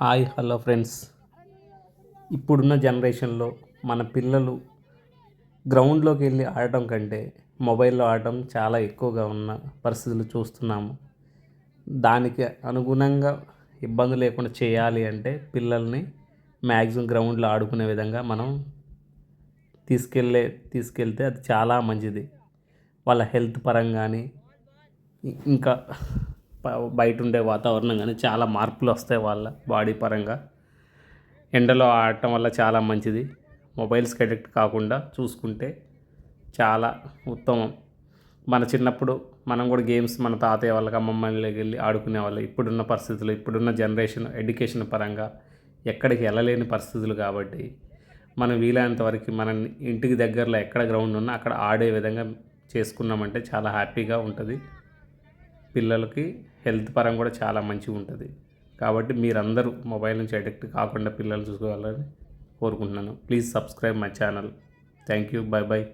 Hi hello friends. ఇప్పుడున్న జనరేషన్లో మన పిల్లలు గ్రౌండ్లోకి వెళ్ళి ఆడటం కంటే మొబైల్లో ఆడటం చాలా ఎక్కువగా ఉన్న పరిస్థితులు చూస్తున్నాము. దానికి అనుగుణంగా ఇబ్బంది లేకుండా చేయాలి అంటే పిల్లల్ని మ్యాక్సిమం గ్రౌండ్లో ఆడుకునే విధంగా మనం తీసుకెళ్ళే తీసుకెళ్తే అది చాలా మంచిది. వాళ్ళ హెల్త్ పరంగా కానీ ఇంకా బయట ఉండే వాతావరణం కానీ చాలా మార్పులు వస్తాయి వాళ్ళ బాడీ పరంగా. ఎండలో ఆడటం వల్ల చాలా మంచిది. మొబైల్స్కి అడిక్ట్ కాకుండా చూసుకుంటే చాలా ఉత్తమం. మన చిన్నప్పుడు మనం కూడా గేమ్స్ మన తాతయ్య వాళ్ళకి అమ్మమ్మలకి వెళ్ళి ఆడుకునే వాళ్ళు. ఇప్పుడున్న పరిస్థితులు ఇప్పుడున్న జనరేషన్ ఎడ్యుకేషన్ పరంగా ఎక్కడికి వెళ్ళలేని పరిస్థితులు కాబట్టి మనం వీలైనంత వరకు మన ఇంటికి దగ్గరలో ఎక్కడ గ్రౌండ్ ఉన్నా అక్కడ ఆడే విధంగా చేసుకున్నామంటే చాలా హ్యాపీగా ఉంటుంది. పిల్లలకి హెల్త్ పరంగా కూడా చాలా మంచిగా ఉంటుంది. కాబట్టి మీరందరూ మొబైల్ నుంచి అడిక్ట్ కాకుండా పిల్లలు చూసుకోవాలని కోరుకుంటున్నాను. Please subscribe my channel. Thank you. Bye bye.